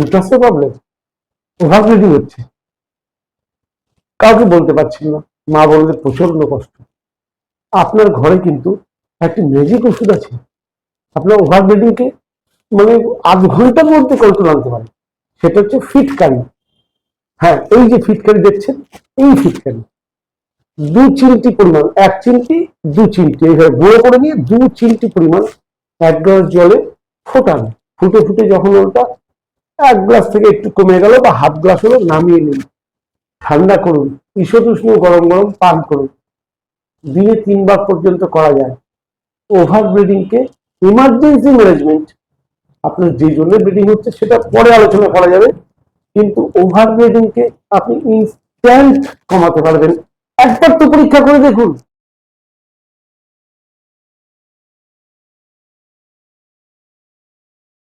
ইন্টারেস্টের problem over হচ্ছে। কাউকে বলতে পারছেন না। মা প্রচণ্ড কষ্ট। আপনার ঘরে কিন্তু একটি ম্যাজিক ওষুধ আছে। আপনার মানে আধ ঘণ্টার মধ্যে কন্ট্রোল আনতে পারে। সেটা হচ্ছে ফিটকারি হ্যাঁ এই যে ফিটকারি দেখছেন, এই ফিটকারি দু চিমটি পরিমাণ, এক চিমটি, দু চিমটি। এইভাবে গুঁড়ো করে নিয়ে দু চিমটি পরিমাণ এক গ্লাস জলে ফোটান। ফুটে ফুটে যখন ওটা এক গ্লাস থেকে একটু কমে গেল বা হাফ গ্লাস হলো, নামিয়ে নিন। ঠান্ডা করুন ঈষৎ উষ্ণ গরম গরম পান করুন। দিনে তিনবার পর্যন্ত করা যায়। ওভার ব্লিডিংকে ইমার্জেন্সি ম্যানেজমেন্ট আপনার যে জন্য ব্রিডিং হচ্ছে সেটা পরে আলোচনা করা যাবে। কিন্তু ওভার ব্লিডিংকে আপনি ইনস্ট্যান্ট কমাতে পারবেন। একবার তো পরীক্ষা করে দেখুন।